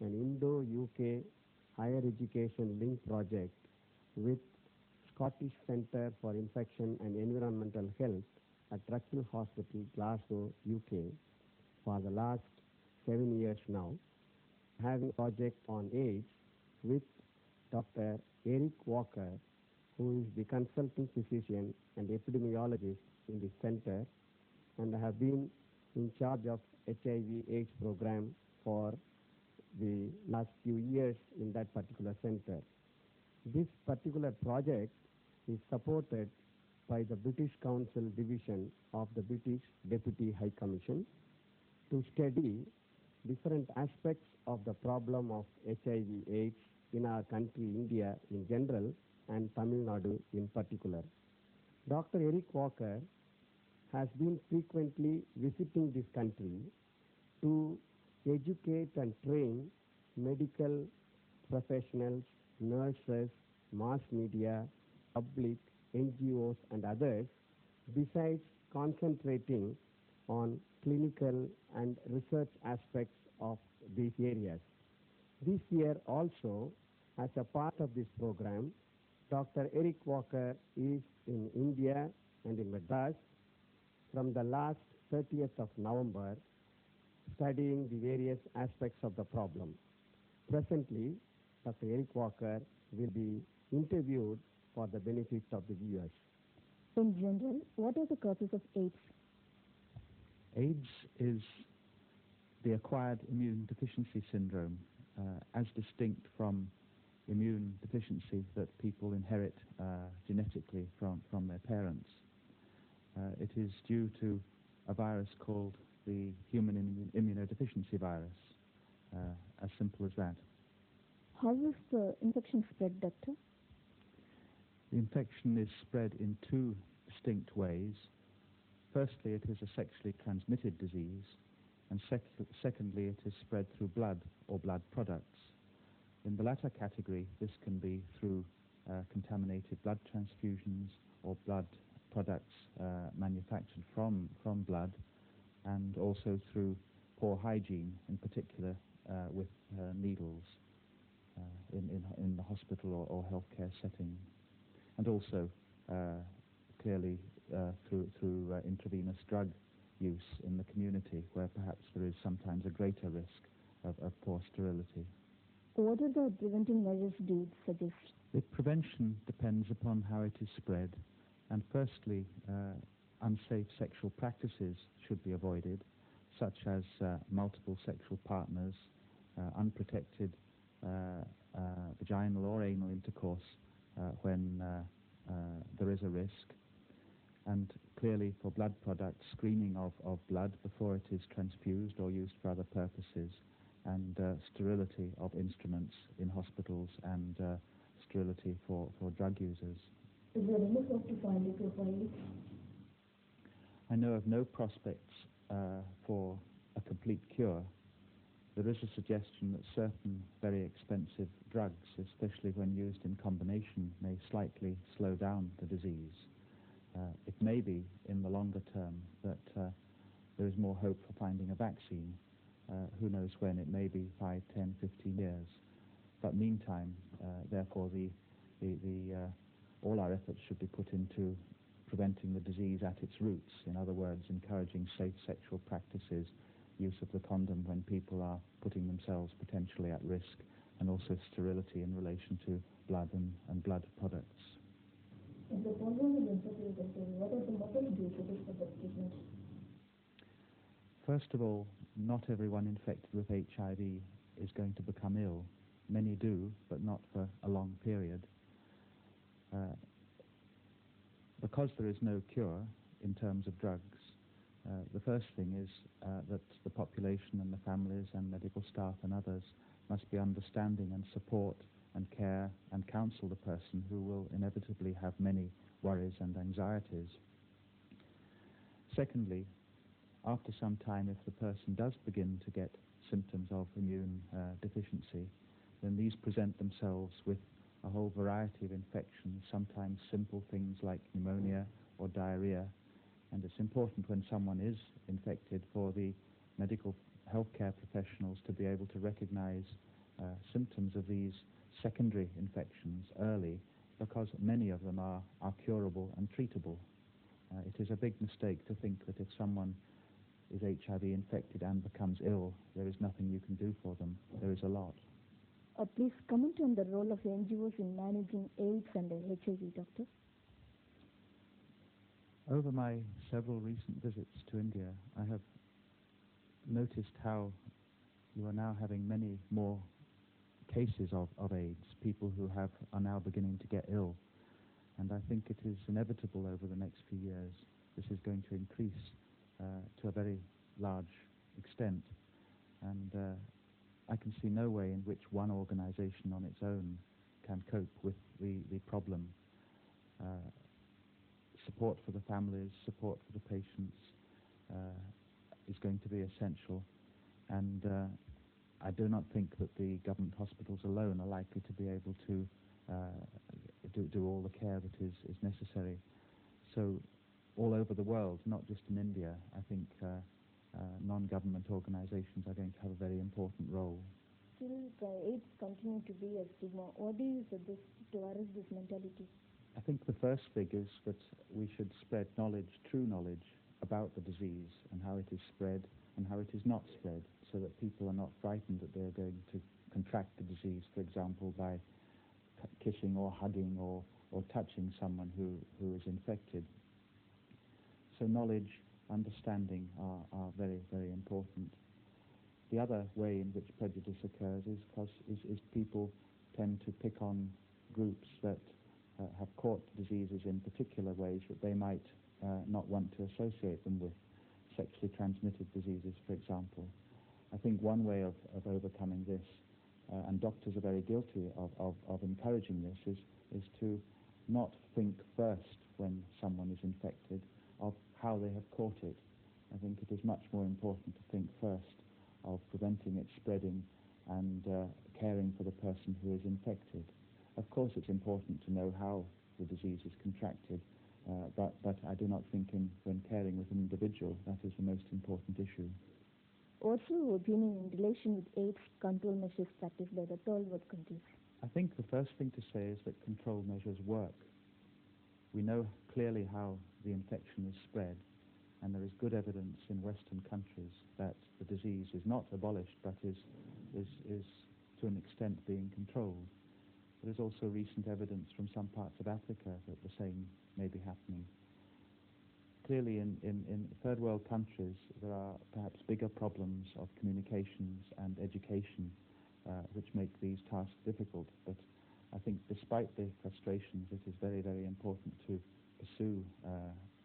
an Indo-UK higher education link project with Scottish Centre for Infection and Environmental Health at Drexel Hospital, Glasgow, UK for the last seven years now, having a project on AIDS with Dr. Eric Walker, who is the consulting physician and epidemiologist in the center and have been in charge of HIV AIDS program for the last few years in that particular center. This particular project is supported by the British Council Division of the British Deputy High Commission to study different aspects of the problem of HIV AIDS in our country, India in general, and Tamil Nadu in particular. Dr. Eric Walker has been frequently visiting this country to educate and train medical professionals, nurses, mass media, public, NGOs and others, besides concentrating on clinical and research aspects of these areas. This year also, as a part of this program, Dr. Eric Walker is in India and in Madras from the last 30th of November studying the various aspects of the problem. Presently, Dr. Eric Walker will be interviewed for the benefit of the viewers. In general, what are the causes of AIDS? AIDS is the acquired immune deficiency syndrome, uh, as distinct from immune deficiency that people inherit uh, genetically from, from their parents. Uh, it is due to a virus called the human immunodeficiency virus, uh, as simple as that. How is the infection spread, doctor? The infection is spread in two distinct ways. Firstly, it is a sexually transmitted disease, and sec- secondly, it is spread through blood or blood products. In the latter category, this can be through uh, contaminated blood transfusions or blood products uh, manufactured from, from blood, and also through poor hygiene, in particular uh, with uh, needles uh, in, in, in, the hospital or, or healthcare setting, and also uh, clearly through, through intravenous drug use in the community, where perhaps there is sometimes a greater risk of, of poor sterility. What are the preventing measures do you suggest? The prevention depends upon how it is spread. And firstly, uh, unsafe sexual practices should be avoided, such as uh, multiple sexual partners, uh, unprotected uh, uh, vaginal or anal intercourse when there is a risk, and clearly for blood products, screening of, of blood before it is transfused or used for other purposes and uh, sterility of instruments in hospitals and uh, sterility for, for drug users. I know of no prospects uh, for a complete cure. There is a suggestion that certain very expensive drugs, especially when used in combination, may slightly slow down the disease. Uh, it may be in the longer term that uh, there is more hope for finding a vaccine uh, who knows when, it may be 5, 10, 15 years. But meantime, uh, therefore, the, the, the, uh, all our efforts should be put into preventing the disease at its roots. In other words, encouraging safe sexual practices, use of the condom when people are putting themselves potentially at risk, and also sterility in relation to blood and, and blood products. If the condom is what are the methods used for the treatment? First of all, not everyone infected with HIV is going to become ill. Many do, but not for a long period. Uh, because there is no cure in terms of drugs, uh, the first thing is uh, that the population and the families and medical staff and others must be understanding and support and care and counsel the person who will inevitably have many worries and anxieties. Secondly, after some time, if the person does begin to get symptoms of immune uh, deficiency, then these present themselves with a whole variety of infections, sometimes simple things like pneumonia or diarrhea. And it's important when someone is infected for the medical healthcare professionals to be able to recognize uh, symptoms of these secondary infections early because many of them are, are curable and treatable. Uh, it is a big mistake to think that if someone is HIV infected and becomes ill, there is nothing you can do for them. There is a lot. Uh, please comment on the role of NGOs in managing AIDS and HIV, doctor. Over my several recent visits to India, I have noticed how you are now having many more cases of, of AIDS, people who have are now beginning to get ill. And I think it is inevitable over the next few years this is going to increase uh, to a very large extent. And uh, I can see no way in which one organization on its own can cope with the, the problem. Uh, support for the families, support for the patients uh, is going to be essential. And uh, I do not think that the government hospitals alone are likely to be able to uh, do, do all the care that is, is necessary. So all over the world, not just in India, I think uh, non-government organizations are going to have a very important role. Still, uh, AIDS continue to be a stigma. What do you suggest to arrest this mentality? I think the first thing is that we should spread knowledge, true knowledge, about the disease and how it is spread and how it is not spread, so that people are not frightened that they're going to contract the disease, for example, by kissing or hugging or, or touching someone who, who is infected. So knowledge, understanding are, are very, very important. The other way in which prejudice occurs is because is, is people tend to pick on groups that uh, have caught diseases in particular ways that they might uh, not want to associate them with sexually transmitted diseases, for example. I think one way of, of overcoming this, uh, and doctors are very guilty of, of, of encouraging this, is, is to not think first when someone is infected of how they have caught it. I think it is much more important to think first of preventing it spreading and uh, caring for the person who is infected. Of course, it's important to know how the disease is contracted, uh, but, but I do not think in, when caring with an individual that is the most important issue. What's your opinion in relation with AIDS control measures practiced by the third world countries? I think the first thing to say is that control measures work. We know clearly how the infection is spread, and there is good evidence in Western countries that the disease is not abolished, but is, is, is to an extent being controlled. There is also recent evidence from some parts of Africa that the same may be happening. Clearly, in, in, in third world countries, there are perhaps bigger problems of communications and education uh, which make these tasks difficult. But I think despite the frustrations, it is very, very important to pursue uh,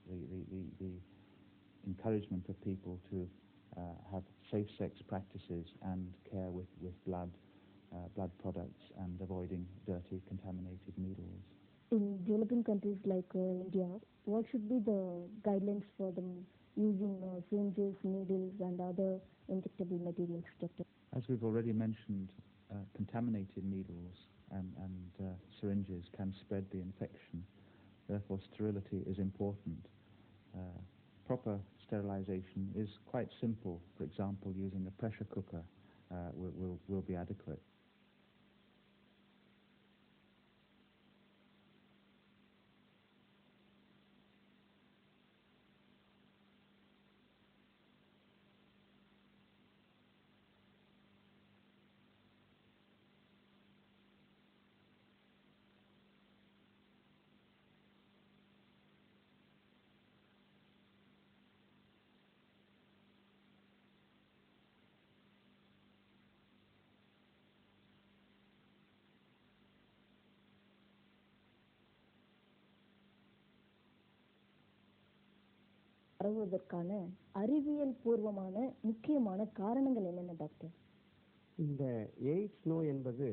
the, the, the, the encouragement of people to uh, have safe sex practices and care with, with blood, uh, blood products and avoiding dirty, contaminated needles. In developing countries like uh, India, what should be the guidelines for them using uh, syringes, needles, and other injectable materials, doctor? As we've already mentioned, uh, contaminated needles and, and uh, syringes can spread the infection. Therefore, sterility is important. Uh, proper sterilization is quite simple. For example, using a pressure cooker uh, will, will, will be adequate. பரவுவதற்கான அறிவியல் பூர்வமான முக்கியமான காரணங்கள் என்னென்ன doctor? இந்த AIDS நோய் என்பது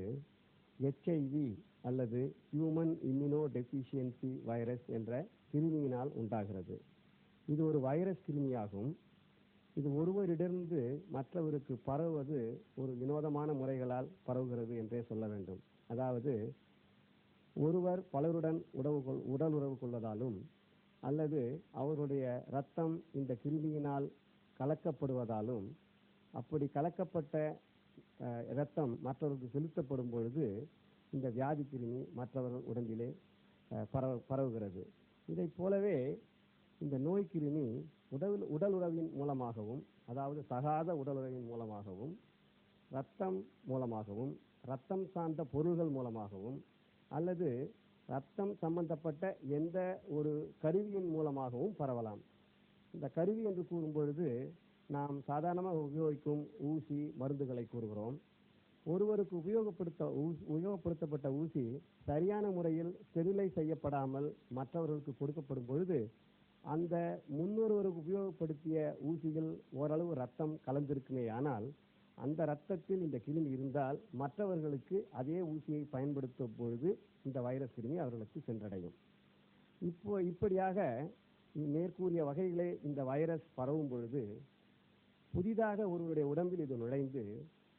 HIV அல்லது human immuno deficiency virus என்ற கிருமியினால் உண்டாகிறது. இது ஒரு வைரஸ் கிருமியாகும். இது ஒருவரிடமிருந்து மற்றவருக்கு பரவுவது ஒரு வினோதமான முறைகளால் பரவுகிறது என்றே சொல்ல வேண்டும். அதாவது ஒருவர் பலருடன் உறவு கொள் உடல் உறவு கொள்வதாலும் அல்லது அவருடைய ரத்தம் இந்த கிருமியினால் கலக்கப்படுவதாலும் அப்படி கலக்கப்பட்ட இரத்தம் மற்றவர்களுக்கு செலுத்தப்படும் பொழுது இந்த வியாதி கிருமி மற்றவர்கள் உடம்பிலே பரவ பரவுகிறது. இதைப் போலவே இந்த நோய் கிருமி உடல் உடல் உறவின் மூலமாகவும் அதாவது சகாத உடல் உறவின் மூலமாகவும் ரத்தம் மூலமாகவும் ரத்தம் சார்ந்த பொருள்கள் மூலமாகவும் அல்லது ரத்தம் சம்பந்தப்பட்ட எந்த ஒரு கருவியின் மூலமாகவும் பரவலாம். இந்த கருவி என்று கூறும் பொழுது நாம் சாதாரணமாக உபயோகிக்கும் ஊசி மருந்துகளை கூறுகிறோம். ஒருவருக்கு உபயோகப்படுத்த ஊ- உபயோகப்படுத்தப்பட்ட ஊசி சரியான முறையில் ஸ்டெரிலைஸ் செய்யப்படாமல் மற்றவர்களுக்கு கொடுக்கப்படும் பொழுது அந்த முன்னொருவருக்கு உபயோகப்படுத்திய ஊசிகள் ஓரளவு ரத்தம் கலந்திருக்குமே ஆனால் அந்த ரத்தத்தில் இந்த கிருமி இருந்தால் மற்றவர்களுக்கு அதே ஊசியை பயன்படுத்தும் பொழுது இந்த வைரஸ் கிருமி அவர்களுக்கு சென்றடையும். இப்போ இப்படியாக மேற்கூறிய வகைகளே இந்த வைரஸ் பரவும் பொழுது புதிதாக ஒருவருடைய உடம்பில் இது நுழைந்து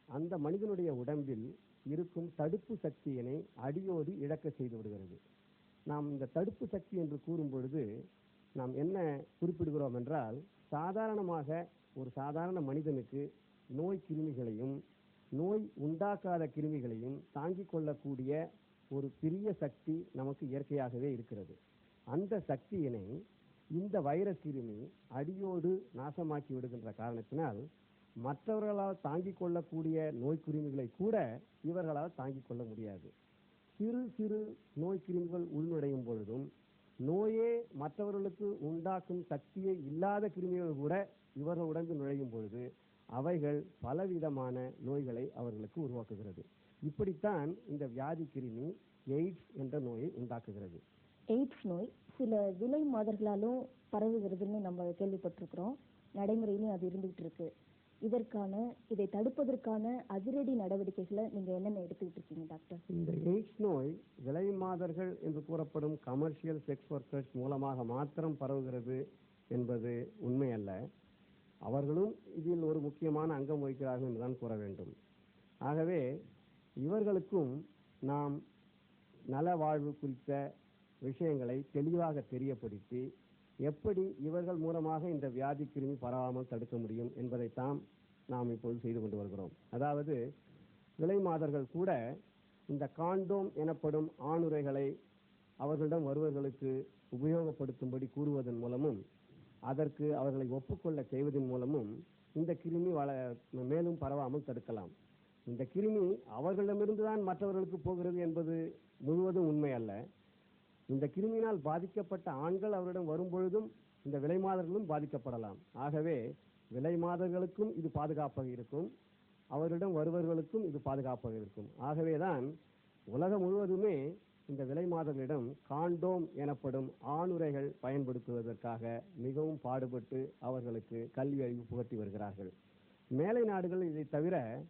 அந்த மனிதனுடைய உடம்பில் இருக்கும் தடுப்பு சக்தியினை அடியோடு இழக்க செய்து விடுகிறது. நாம் இந்த தடுப்பு சக்தி என்று கூறும் பொழுது நாம் என்ன குறிப்பிடுகிறோம் என்றால் சாதாரணமாக ஒரு சாதாரண மனிதனுக்கு நோய் கிருமிகளையும் நோய் உண்டாக்காத கிருமிகளையும் தாங்கிக் கொள்ளக்கூடிய ஒரு பெரிய சக்தி நமக்கு இயற்கையாகவே இருக்கிறது. அந்த சக்தியினை இந்த வைரஸ் கிருமி அடியோடு நாசமாக்கி விடுகின்ற காரணத்தினால் மற்றவர்களால் தாங்கிக் கொள்ளக்கூடிய நோய் கிருமிகளை கூட இவர்களால் தாங்கிக் கொள்ள முடியாது. சிறு சிறு நோய் கிருமிகள் உள்நுழையும் பொழுதும் நோயே மற்றவர்களுக்கு உண்டாக்கும் சக்தியே இல்லாத கிருமிகள் கூட இவர்கள் உடம்பு நுழையும் பொழுது அவைகள் பலவிதமான நோய்களை அவர்களுக்கு உருவாக்குகிறது. இப்படித்தான் இந்த வியாதி கிருமி எய்ட்ஸ் என்ற நோயை உண்டாக்குகிறது. எய்ட்ஸ் நோய் சில விலை மாதர்களாலும் பரவுகிறதுன்னு நம்ம கேள்விப்பட்டிருக்கிறோம். நடைமுறையிலும் அது இருந்துகிட்டு இருக்கு. இதற்கான இதை தடுப்பதற்கான அதிரடி நடவடிக்கைகளை நீங்க என்னென்ன எடுத்துக்கிட்டு இருக்கீங்க டாக்டர்? இந்த எய்ட்ஸ் நோய் விலை மாதர்கள் என்று கூறப்படும் கமர்ஷியல் செக்ஸ் ஒர்க்கர்ஸ் மூலமாக மாத்திரம் பரவுகிறது என்பது உண்மை அல்ல அவர்களும் இதில் ஒரு முக்கியமான அங்கம் வகிக்கிறார்கள் என்றுதான் கூற வேண்டும். ஆகவே இவர்களுக்கும் நாம் நல வாழ்வு குறித்த விஷயங்களை தெளிவாக தெரியப்படுத்தி எப்படி இவர்கள் மூலமாக இந்த வியாதி கிருமி பரவாமல் தடுக்க முடியும் என்பதைத்தான் நாம் இப்போது செய்து கொண்டு வருகிறோம். அதாவது விலை மாதர்கள் கூட இந்த காண்டோம் எனப்படும் ஆணுரைகளை அவர்களிடம் வருவர்களுக்கு உபயோகப்படுத்தும்படி கூறுவதன் மூலமும் அதற்கு அவர்களை ஒப்புக்கொள்ள செய்வதன் மூலமும் இந்த கிருமி வள மேலும் பரவாமல் தடுக்கலாம். இந்த கிருமி அவர்களிடமிருந்து தான் மற்றவர்களுக்கு போகிறது என்பது முழுவதும் உண்மை அல்ல. இந்த கிருமியினால் பாதிக்கப்பட்ட ஆண்கள் அவரிடம் வரும்பொழுதும் இந்த விலை மாதர்களும் பாதிக்கப்படலாம். ஆகவே விலை மாதர்களுக்கும் இது பாதுகாப்பாக இருக்கும். அவரிடம் வருபவர்களுக்கும் இது பாதுகாப்பாக இருக்கும். ஆகவேதான் உலகம் முழுவதுமே இந்த விலை மாதர்களிடம் காண்டோம் எனப்படும் ஆணுரைகள் பயன்படுத்துவதற்காக மிகவும் பாடுபட்டு அவர்களுக்கு கல்வி அறிவு புகட்டி வருகிறார்கள். மேலை நாடுகள் இதை தவிர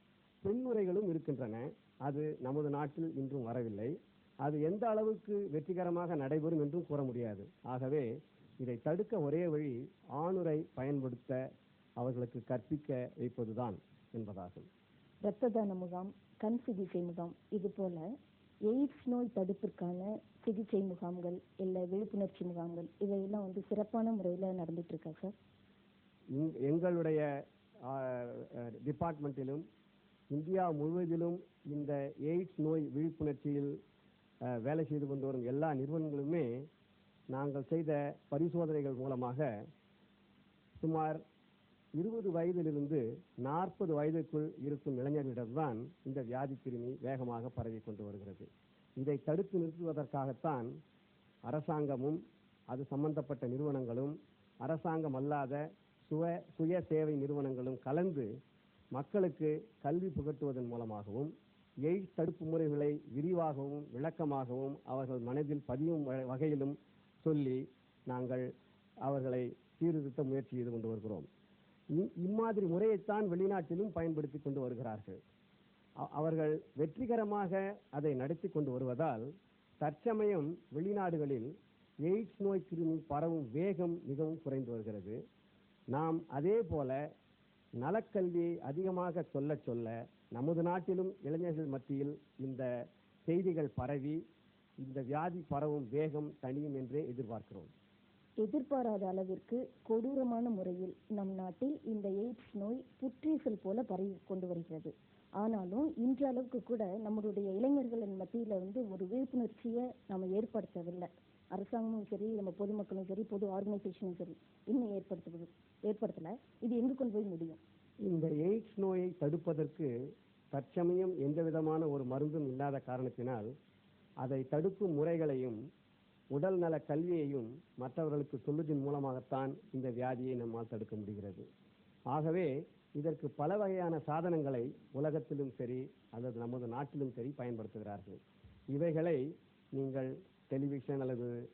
பெண்ணுரைகளும் இருக்கின்றன. அது நமது நாட்டில் இன்றும் வரவில்லை. அது எந்த அளவுக்கு வெற்றிகரமாக நடைபெறும் என்றும் கூற முடியாது. ஆகவே இதை தடுக்க ஒரே வழி ஆணுரை பயன்படுத்த அவர்களுக்கு கற்பிக்க வைப்பதுதான் என்பதாகும். இரத்த தான முகாம் கண் சிகிச்சை முகாம் இது போல எய்ட்ஸ் நோய் தடுப்பிற்கான சிகிச்சை முகாம்கள் இல்லை விழிப்புணர்ச்சி முகாம்கள் இவையெல்லாம் வந்து சிறப்பான முறையில் நடந்துட்டு இருக்கா சார் எங்களுடைய டிபார்ட்மெண்ட்டிலும் இந்தியா முழுவதிலும் இந்த எய்ட்ஸ் நோய் விழிப்புணர்ச்சியில் வேலை செய்து கொண்டு வரும் எல்லா நிறுவனங்களுமே நாங்கள் செய்த பரிசோதனைகள் மூலமாக சுமார் இருபது வயதிலிருந்து நாற்பது வயதுக்குள் இருக்கும் இளைஞர்களிடம்தான் இந்த வியாதி கிருமி வேகமாக பரவி கொண்டு வருகிறது. இதை தடுத்து நிறுத்துவதற்காகத்தான் அரசாங்கமும் அது சம்பந்தப்பட்ட நிறுவனங்களும் அரசாங்கம் அல்லாத சுய சுய சேவை நிறுவனங்களும் கலந்து மக்களுக்கு கல்வி புகட்டுவதன் மூலமாகவும் எய்ட்ஸ் தடுப்பு முறைகளை விரிவாகவும் விளக்கமாகவும் அவர்கள் மனதில் பதியும் வகையிலும் சொல்லி நாங்கள் அவர்களை சீர்திருத்த முயற்சி செய்து கொண்டு வருகிறோம். இம்மாதிரி முறையைத்தான் வெளிநாட்டிலும் பயன்படுத்தி கொண்டு வருகிறார்கள். அவர்கள் வெற்றிகரமாக அதை நடத்தி கொண்டு வருவதால் தற்சமயம் வெளிநாடுகளில் எய்ட்ஸ் நோய் கிருமி பரவும் வேகம் மிகவும் குறைந்து வருகிறது. நாம் அதே போல நலக்கல்வியை அதிகமாக சொல்ல சொல்ல நமது நாட்டிலும் இளைஞர்கள் மத்தியில் இந்த செய்திகள் பரவி இந்த வியாதி பரவும் வேகம் தனியும் என்றே எதிர்பார்க்கிறோம். எதிர்பாராத அளவிற்கு கொடூரமான முறையில் நம் நாட்டில் இந்த எய்ட்ஸ் நோய் புற்றீசல் போல பரவி கொண்டு வருகிறது. ஆனாலும் இன்றளவுக்கு கூட நம்மளுடைய இளைஞர்களின் மத்தியில வந்து ஒரு விழிப்புணர்ச்சியை நம்ம ஏற்படுத்தவில்லை. அரசாங்கமும் சரி நம்ம பொதுமக்களும் சரி பொது ஆர்கனைசேஷனும் சரி இன்னும் ஏற்படுத்துவது ஏற்படுத்தல. இது எங்கு கொண்டு போய் முடியும்? இந்த எய்ட்ஸ் நோயை தடுப்பதற்கு தற்சமயம் எந்த விதமான ஒரு மருந்தும் இல்லாத காரணத்தினால் அதை தடுக்கும் முறைகளையும் உடல் நல கல்வியையும் மற்றவர்களுக்கு சொல்லுவதன் மூலமாகத்தான் இந்த வியாதியை நம்மால் தடுக்க முடிகிறது. ஆகவே இதற்கு பல வகையான சாதனங்களை உலகத்திலும் சரி அல்லது நமது நாட்டிலும் சரி பயன்படுத்துகிறார்கள். இவைகளை நீங்கள் டெலிவிஷன் அல்லது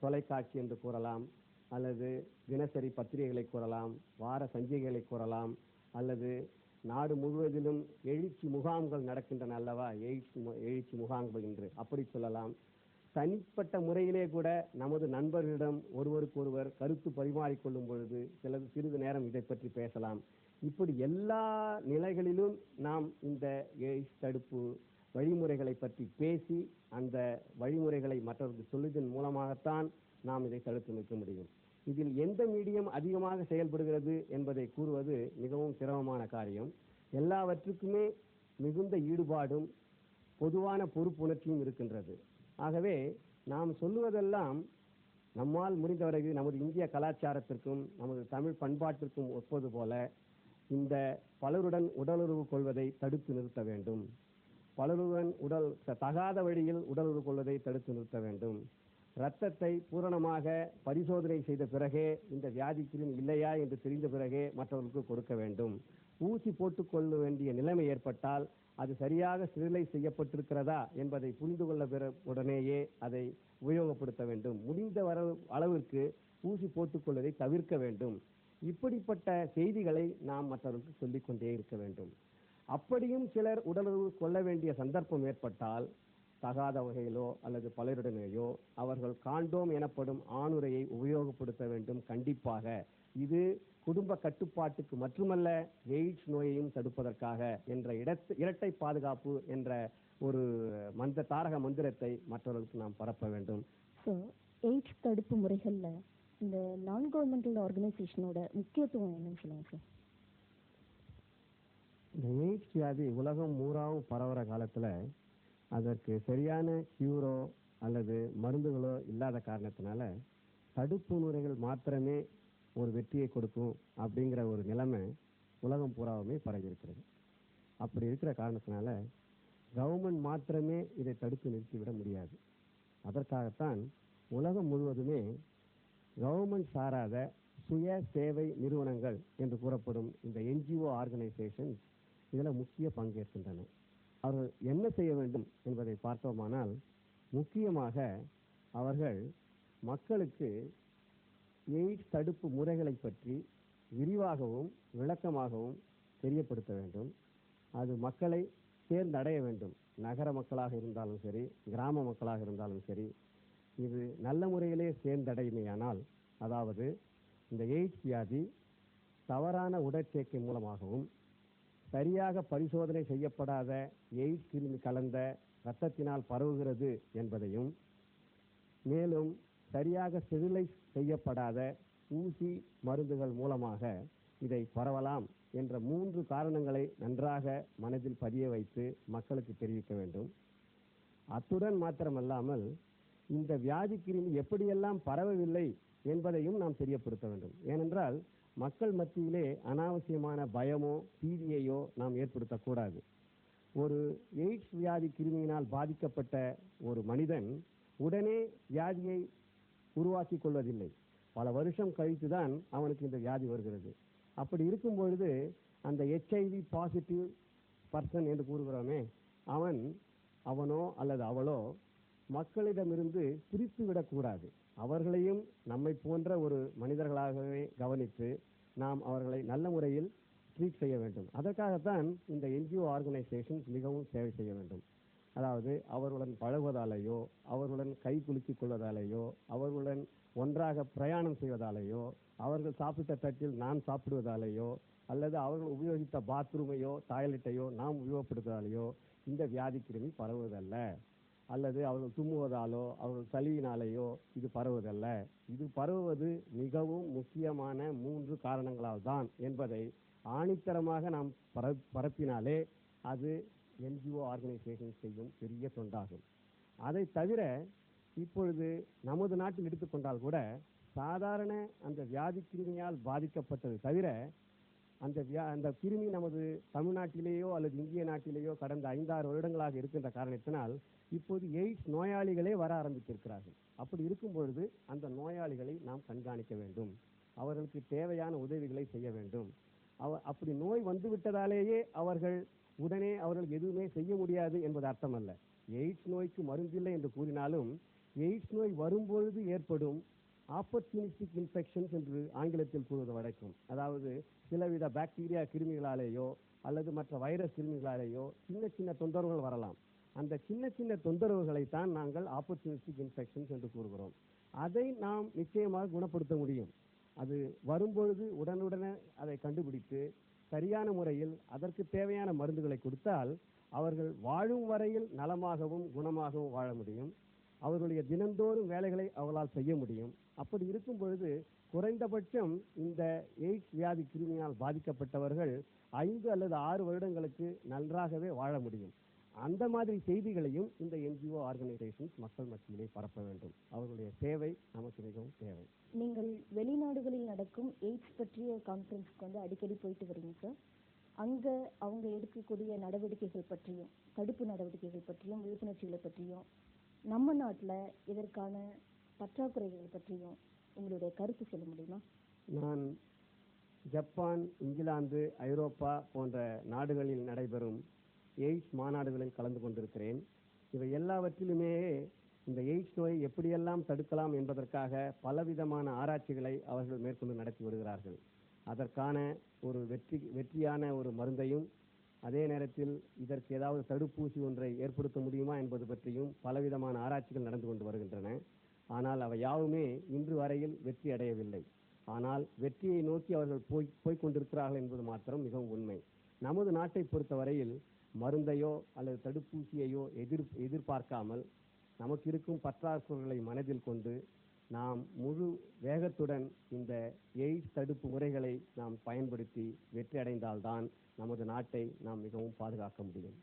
தொலைக்காட்சி என்று கூறலாம் அல்லது தினசரி பத்திரிகைகளை கூறலாம் வார சஞ்சிகைகளை கூறலாம் அல்லது நாடு முழுவதிலும் எழுச்சி முகாம்கள் நடக்கின்றன அல்லவா? எழுச்சி மு- எழுச்சி முகாம்கள் என்று அப்படி சொல்லலாம். தனிப்பட்ட முறையிலே கூட நமது நண்பர்களிடம் ஒருவருக்கொருவர் கருத்து பரிமாறிக்கொள்ளும் பொழுது சிலது சிறிது நேரம் இதை பற்றி பேசலாம். இப்படி எல்லா நிலைகளிலும் நாம் இந்த எய்ட்ஸ் தடுப்பு வழிமுறைகளை பற்றி பேசி அந்த வழிமுறைகளை மற்றவர்களுக்கு சொல்லுவதன் மூலமாகத்தான் நாம் இதை தடுத்து நிற்க முடியும். இதில் எந்த மீடியம் அதிகமாக செயல்படுகிறது என்பதை கூறுவது மிகவும் சிரமமான காரியம். எல்லாவற்றுக்குமே மிகுந்த ஈடுபாடும் பொதுவான பொறுப்புணர்ச்சியும் இருக்கின்றது. ஆகவே நாம் சொல்லுவதெல்லாம் நம்மால் முடிந்தவரை நமது இந்திய கலாச்சாரத்திற்கும் நமது தமிழ் பண்பாட்டிற்கும் ஒப்பது போல இந்த பலருடன் உடலுறவு கொள்வதை தடுத்து நிறுத்த வேண்டும். பலருடன் உடல் தகாத வழியில் உடலுறவு கொள்வதை தடுத்து நிறுத்த வேண்டும். இரத்தத்தை பூரணமாக பரிசோதனை செய்த பிறகே இந்த வியாதிக்கிரும் இல்லையா என்று தெரிந்த பிறகே மற்றவர்களுக்கு கொடுக்க வேண்டும். ஊசி போட்டுக்கொள்ள வேண்டிய நிலைமை ஏற்பட்டால் அது சரியாக ஸ்டெரிலைஸ் செய்யப்பட்டிருக்கிறதா என்பதை புரிந்து கொள்ள உடனேயே அதை உபயோகப்படுத்த வேண்டும். முடிந்த வர அளவிற்கு ஊசி போட்டுக்கொள்வதை தவிர்க்க வேண்டும். இப்படிப்பட்ட செய்திகளை நாம் மற்றவர்களுக்கு சொல்லிக் கொண்டே இருக்க வேண்டும். அப்படியும் சிலர் உடலுறவு கொள்ள வேண்டிய சந்தர்ப்பம் ஏற்பட்டால் தகாத வகையிலோ அல்லது பலருடனேயோ அவர்கள் காண்டோம் எனப்படும் ஆணுரையை உபயோகப்படுத்த வேண்டும் கண்டிப்பாக. இது குடும்ப கட்டுப்பாட்டுக்கு மட்டுமல்ல எய்ட்ஸ் நோயையும் தடுப்பதற்காக என்ற இரட்டை பாதுகாப்பு என்ற ஒரு மந்த தாரக மந்திரத்தை மற்றவர்களுக்கு நாம் பரப்ப வேண்டும். ஸோ எய்ட்ஸ் தடுப்பு முறைகள்ல இந்த நான் கவர்மெண்டல் ஆர்கனைசேஷனோட முக்கியத்துவம் என்னன்னு சொல்லுங்க சார் இந்த எய்ட்ஸ் வியாதி உலகம் பூராவும் பரவுற காலத்துல அதற்கு சரியான கியூரோ அல்லது மருந்துகளோ இல்லாத காரணத்தினால தடுப்பு முறைகள் மாத்திரமே ஒரு வெற்றியை கொடுக்கும் அப்படிங்கிற ஒரு நிலைமை உலகம் பூராவுமே பரவி இருக்கிறது அப்படி இருக்கிற காரணத்தினால கவர்மெண்ட் மாத்திரமே இதை தடுத்து நிறுத்திவிட முடியாது. அதற்காகத்தான் உலகம் முழுவதுமே கவர்மெண்ட் சாராத சுய சேவை நிறுவனங்கள் என்று கூறப்படும் இந்த என்ஜிஓ ஆர்கனைசேஷன் இதில் முக்கிய பங்கேற்கின்றன. அவர்கள் என்ன செய்ய வேண்டும் என்பதை பார்த்தோமானால் முக்கியமாக அவர்கள் மக்களுக்கு எய்ட்ஸ் தடுப்பு முறைகளை பற்றி விரிவாகவும் விளக்கமாகவும் தெரியப்படுத்த வேண்டும். அது மக்களை சேர்ந்தடைய வேண்டும். நகர மக்களாக இருந்தாலும் சரி கிராம மக்களாக இருந்தாலும் சரி இது நல்ல முறையிலே சேர்ந்தடைமையானால் அதாவது இந்த எய்ட்ஸ் வியாதி தவறான உடற்சேர்க்கை மூலமாகவும் சரியாக பரிசோதனை செய்யப்படாத எய்ட்ஸ் கிருமி கலந்த இரத்தத்தினால் பரவுகிறது என்பதையும் மேலும் சரியாக ஸ்டெரிலைஸ் செய்யப்படாத ஊசி மருந்துகள் மூலமாக இதை பரவலாம் என்ற மூன்று காரணங்களை நன்றாக மனதில் பதிய வைத்து மக்களுக்கு தெரிவிக்க வேண்டும். அத்துடன் மாத்திரமல்லாமல் இந்த வியாதி கிருமி எப்படியெல்லாம் பரவவில்லை என்பதையும் நாம் தெரியப்படுத்த வேண்டும். ஏனென்றால் மக்கள் மத்தியிலே அனாவசியமான பயமோ பீதியையோ நாம் ஏற்படுத்தக்கூடாது. ஒரு எய்ட்ஸ் வியாதி கிருமியினால் பாதிக்கப்பட்ட ஒரு மனிதன் உடனே வியாதியை உருவாக்கி கொள்வதில்லை பல வருஷம் கழித்து தான் அவனுக்கு இந்த வியாதி வருகிறது. அப்படி இருக்கும் பொழுது அந்த ஹெச்ஐவி பாசிட்டிவ் பர்சன் என்று கூறுகிறோமே அவன் அவனோ அல்லது அவளோ மக்களிடமிருந்து பிரித்து விடக்கூடாது. அவர்களையும் நம்மை போன்ற ஒரு மனிதர்களாகவே கவனித்து நாம் அவர்களை நல்ல முறையில் ட்ரீட் செய்ய வேண்டும். அதற்காகத்தான் இந்த என்ஜிஓ ஆர்கனைசேஷன்ஸ் மிகவும் சேவை செய்ய வேண்டும். அதாவது அவர்களுடன் பழகுவதாலேயோ அவர்களுடன் கை குலுக்கிக் கொள்வதாலேயோ அவர்களுடன் ஒன்றாக பிரயாணம் செய்வதாலேயோ அவர்கள் சாப்பிட்ட தட்டில் நாம் சாப்பிடுவதாலேயோ அல்லது அவர்கள் உபயோகித்த பாத்ரூமையோ டாய்லெட்டையோ நாம் உபயோகப்படுத்துவதாலேயோ இந்த வியாதி கிருமி பரவுவதல்ல. அல்லது அவர்கள் தும்முவதாலோ அவர்கள் சளியினாலேயோ இது பரவுவதல்ல. இது பரவுவது மிகவும் முக்கியமான மூன்று காரணங்களால் தான் என்பதை ஆணித்தரமாக நாம் பர பரப்பினாலே அது என்ஜிஓ ஆர்கனைசேஷன் செய்யும் பெரிய தொண்டாகும். அதை தவிர இப்பொழுது நமது நாட்டில் எடுத்துக்கொண்டால் கூட சாதாரண அந்த வியாதி கிருமியால் பாதிக்கப்பட்டது தவிர அந்த வியா அந்த கிருமி நமது தமிழ்நாட்டிலேயோ அல்லது இந்திய நாட்டிலேயோ கடந்த ஐந்தாறு வருடங்களாக இருக்கின்ற காரணத்தினால் இப்போது எய்ட்ஸ் நோயாளிகளே வர ஆரம்பித்திருக்கிறார்கள். அப்படி இருக்கும் பொழுது அந்த நோயாளிகளை நாம் கண்காணிக்க வேண்டும். அவர்களுக்கு தேவையான உதவிகளை செய்ய வேண்டும். அவ அப்படி நோய் வந்து விட்டதாலேயே அவர்கள் உடனே அவர்கள் எதுவுமே செய்ய முடியாது என்பது அர்த்தமல்ல. எய்ட்ஸ் நோய்க்கு மருந்தில்லை என்று கூறினாலும் எய்ட்ஸ் நோய் வரும்பொழுது ஏற்படும் ஆப்பர்ச்சுனிஸ்டிக் இன்ஃபெக்ஷன்ஸ் என்று ஆங்கிலத்தில் கூறுவது வழக்கம். அதாவது சிலவித பாக்டீரியா கிருமிகளாலேயோ அல்லது மற்ற வைரஸ் கிருமிகளாலேயோ சின்ன சின்ன தொந்தரவுகள் வரலாம். அந்த சின்ன சின்ன தொந்தரவுகளைத்தான் நாங்கள் ஆப்பர்ச்சுனிஸ்டிக் இன்ஃபெக்ஷன்ஸ் என்று கூறுகிறோம். அதை நாம் நிச்சயமாக குணப்படுத்த முடியும். அது வரும்பொழுது உடனுடனே அதை கண்டுபிடித்து சரியான முறையில் அதற்கு தேவையான மருந்துகளை கொடுத்தால் அவர்கள் வாழும் வரையில் நலமாகவும் குணமாகவும் வாழ முடியும். அவர்களுடைய தினந்தோறும் வேலைகளை அவர்களால் செய்ய முடியும். அப்படி இருக்கும் பொழுது குறைந்தபட்சம் இந்த எய்ட்ஸ் வியாதி கிருமியால் பாதிக்கப்பட்டவர்கள் ஐந்து அல்லது ஆறு வருடங்களுக்கு நன்றாகவே வாழ முடியும். அந்த மாதிரி செய்திகளையும் இந்த என்ஜிஓ ஆர்கனைசேஷன்ஸ் மக்கள் மத்தியிலே பரப்ப வேண்டும். அவர்களுடைய சேவை நமக்கு மிகவும் தேவை. நீங்கள் வெளிநாடுகளில் நடக்கும் எய்ட்ஸ் பற்றிய கான்ஃபரன்ஸ்க்கு வந்து அடிக்கடி போயிட்டு வரீங்க சார் அங்க அவங்க எடுக்கக்கூடிய நடவடிக்கைகள் பற்றியும் தடுப்பு நடவடிக்கைகள் பற்றியும் விழிப்புணர்ச்சிகளை பற்றியும் நம்ம நாட்டுல இதற்கான பற்றாக்குறைகள் பற்றியும் உங்களுடைய கருத்து சொல்ல முடியுமா? நான் ஜப்பான் இங்கிலாந்து ஐரோப்பா போன்ற நாடுகளில் நடைபெறும் எய்ட்ஸ் மாநாடுகளில் கலந்து கொண்டிருக்கிறேன். இவை எல்லாவற்றிலுமே இந்த எய்ட்ஸ் நோயை எப்படியெல்லாம் தடுக்கலாம் என்பதற்காக பலவிதமான ஆராய்ச்சிகளை அவர்கள் மேற்கொண்டு நடத்தி வருகிறார்கள். அதற்கான ஒரு வெற்றி வெற்றியான ஒரு மருந்தையும் அதே நேரத்தில் இதற்கு ஏதாவது தடுப்பூசி ஒன்றை ஏற்படுத்த முடியுமா என்பது பற்றியும் பலவிதமான ஆராய்ச்சிகள் நடந்து கொண்டு வருகின்றன. ஆனால் அவை யாவுமே இன்று வரையில் வெற்றி அடையவில்லை. ஆனால் வெற்றியை நோக்கி அவர்கள் போய் போய்க் கொண்டிருக்கிறார்கள் என்பது மாத்திரம் மிகவும் உண்மை. நமது நாட்டை பொறுத்தவரையில் மருந்தையோ அல்லது தடுப்பூசியையோ எதிர் எதிர்பார்க்காமல் நமக்கு இருக்கும் பற்றாக்குறைகளை மனதில் கொண்டு நாம் முழு வேகத்துடன் இந்த எய்ட்ஸ் தடுப்பு முறைகளை நாம் பயன்படுத்தி வெற்றி அடைந்தால்தான் நமது நாட்டை நாம் மிகவும் பாதுகாக்க முடியும்.